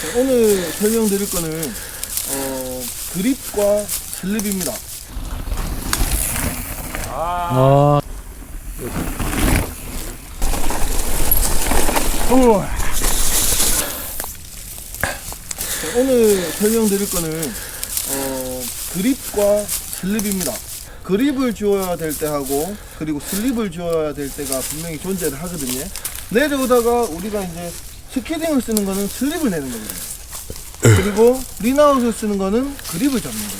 자, 오늘 설명드릴 거는 어, 그립과 슬립입니다. 아, 우와. 자, 오늘 설명드릴 거는 어, 그립과 슬립입니다. 그립을 주어야 될 때 하고 그리고 슬립을 주어야 될 때가 분명히 존재를 하거든요. 내려오다가 우리가 이제 스키딩을 쓰는 거는 슬립을 내는 거거든요. 그리고 린아웃을 쓰는 거는 그립을 잡는 거죠.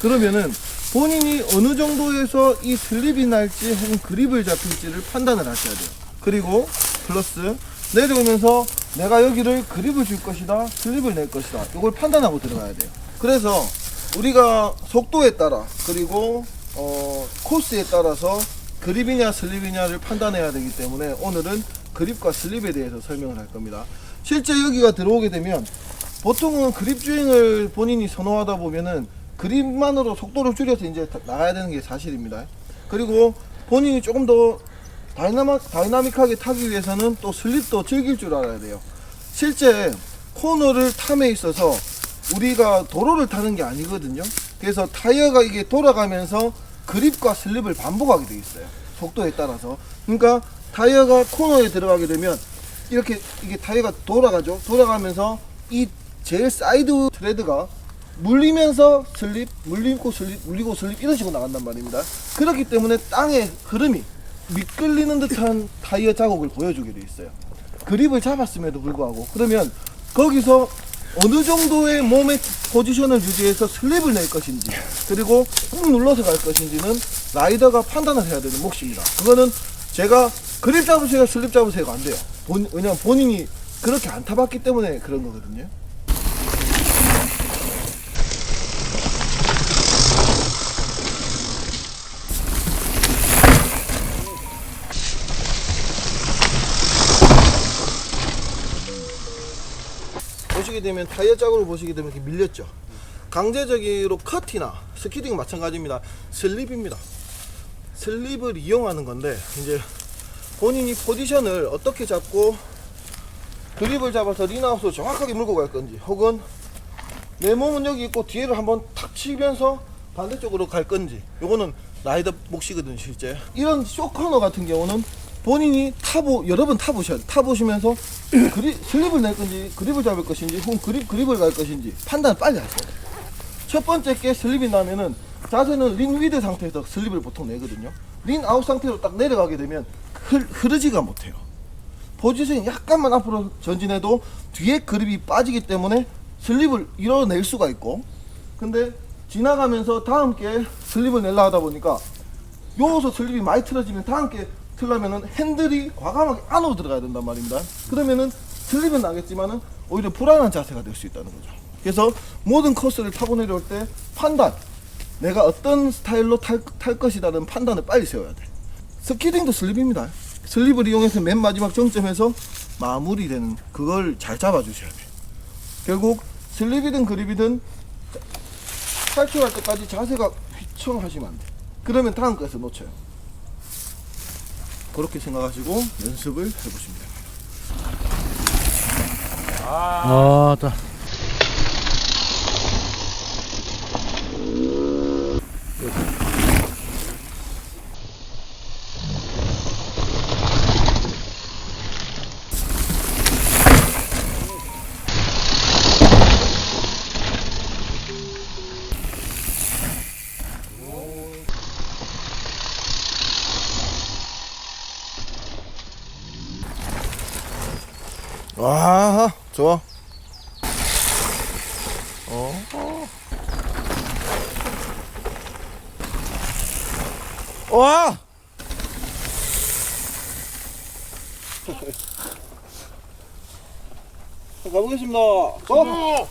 그러면은 본인이 어느 정도에서 이 슬립이 날지 혹은 그립을 잡힐지를 판단을 하셔야 돼요. 그리고 플러스 내려오면서 내가 여기를 그립을 줄 것이다, 슬립을 낼 것이다. 이걸 판단하고 들어가야 돼요. 그래서 우리가 속도에 따라 그리고 어, 코스에 따라서 그립이냐 슬립이냐를 판단해야 되기 때문에 오늘은 그립과 슬립에 대해서 설명을 할 겁니다. 실제 여기가 들어오게 되면 보통은 그립 주행을 본인이 선호하다 보면은 그립만으로 속도를 줄여서 이제 다- 나가야 되는 게 사실입니다. 그리고 본인이 조금 더 다이나마, 다이나믹하게 타기 위해서는 또 슬립도 즐길 줄 알아야 돼요. 실제 코너를 탐에 있어서 우리가 도로를 타는 게 아니거든요. 그래서 타이어가 이게 돌아가면서 그립과 슬립을 반복하게 돼 있어요. 속도에 따라서. 그러니까 타이어가 코너에 들어가게 되면 이렇게 이게 타이어가 돌아가죠. 돌아가면서 이 제일 사이드 트레드가 물리면서 슬립, 물리고 슬립, 물리고 슬립 이런 식으로 나간단 말입니다. 그렇기 때문에 땅의 흐름이 미끌리는 듯한 타이어 자국을 보여주게 돼 있어요. 그립을 잡았음에도 불구하고 그러면 거기서 어느 정도의 몸의 포지션을 유지해서 슬립을 낼 것인지 그리고 꾹 눌러서 갈 것인지는 라이더가 판단을 해야 되는 몫입니다. 그거는 제가 그립 잡으세요, 슬립 잡으세요가 안 돼요. 본, 왜냐면 본인이 그렇게 안 타봤기 때문에 그런 거거든요. 보시게 되면 타이어 짝으로 보시게 되면 이렇게 밀렸죠. 강제적으로 커티나 스키딩 마찬가지입니다. 슬립입니다. 슬립을 이용하는 건데 이제 본인이 포지션을 어떻게 잡고 그립을 잡아서 린아웃으로 정확하게 물고 갈 건지 혹은 내 몸은 여기 있고 뒤에를 한번 탁 치면서 반대쪽으로 갈 건지 요거는 라이더 몫이거든요 실제. 이런 쇼커너 같은 경우는 본인이 타보 여러 번 타보셔야 돼. 타보시면서 그립 슬립을 낼 건지 그립을 잡을 것인지 혹은 그립 그립을 갈 것인지 판단을 빨리 돼요 첫 번째 게 슬립이 나면은 자세는 린 위드 상태에서 슬립을 보통 내거든요. 린 아웃 상태로 딱 내려가게 되면 흐, 흐르 지가 못해요. 포지션이 약간만 앞으로 전진해도 뒤에 그립이 빠지기 때문에 슬립을 이뤄낼 수가 있고 근데 지나가면서 다음 게 슬립을 내려 하다 보니까 요서 슬립이 많이 틀어지면 다음 게 틀려면은 핸들이 과감하게 안으로 들어가야 된단 말입니다. 그러면은 슬립은 나겠지만은 오히려 불안한 자세가 될 수 있다는 거죠. 그래서 모든 코스를 타고 내려올 때 판단 내가 어떤 스타일로 탈, 탈 것이라는 판단을 빨리 세워야 돼 스키딩도 슬립입니다. 슬립을 이용해서 맨 마지막 정점에서 마무리되는 그걸 잘 잡아주셔야 돼요. 결국 슬립이든 그립이든 탈출할 때까지 자세가 휘청하시면 안 돼. 그러면 다음 것을 놓쳐요. 그렇게 생각하시고 연습을 해보시면 됩니다. 아, 다. 와, 좋아. 어. 와! 가보겠습니다. 어?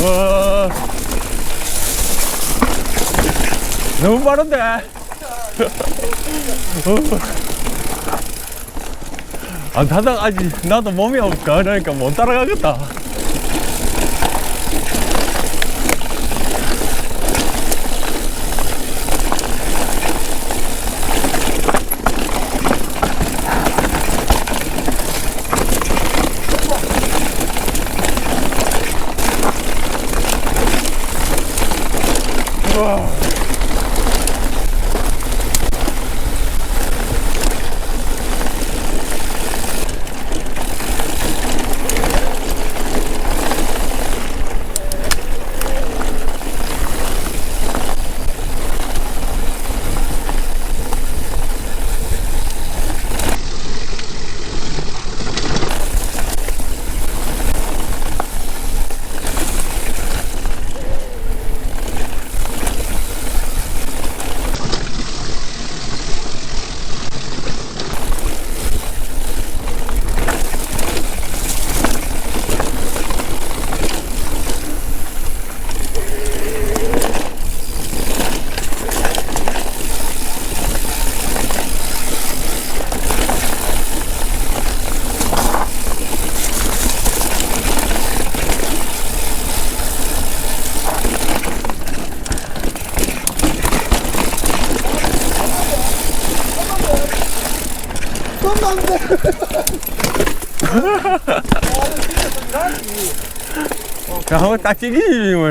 와. 너무 빠른데? 안 타다가 아직 나도 몸이 없까 그러니까 못 따라가겠다. 야, 한번 딱 찍이지, 뭐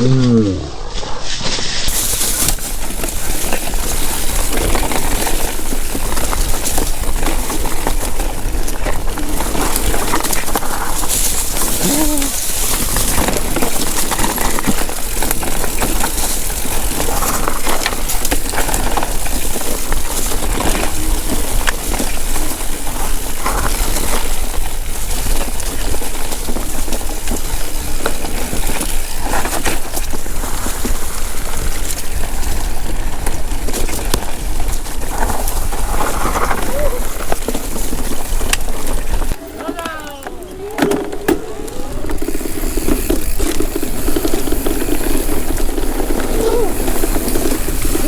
Ooh.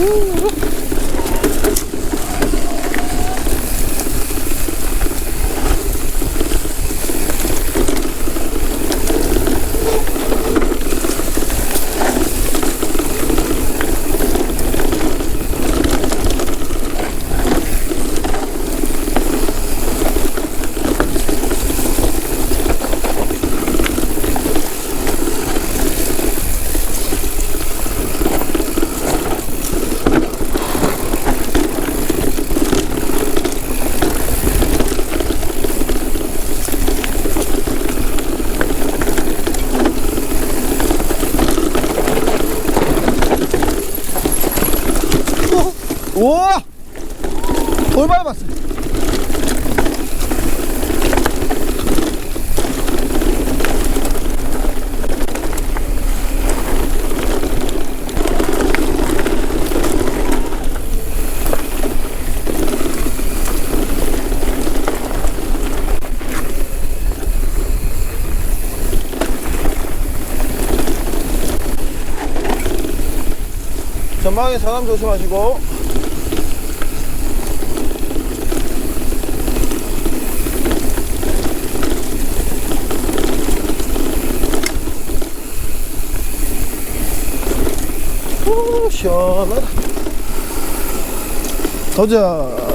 우 와! 돌 밟았어. 전방에 사람 조심하시고 오, 시원하다. 가자.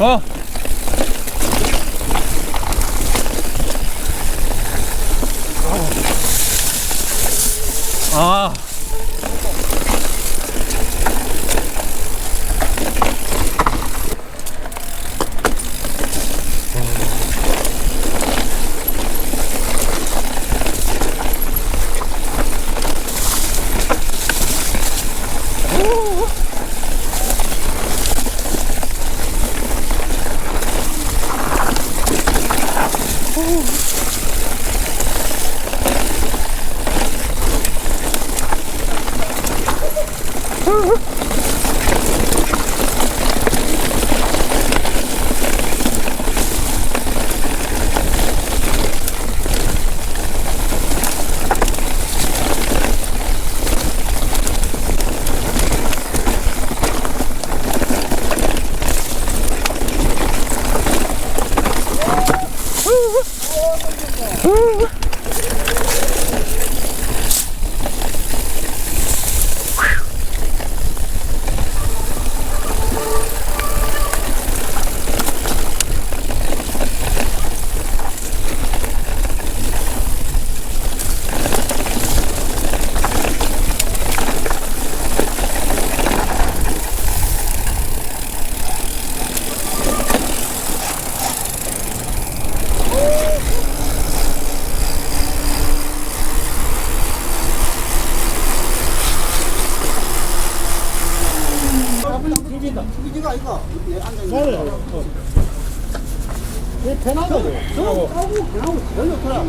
어. 아. 이러고 제일 좋더라.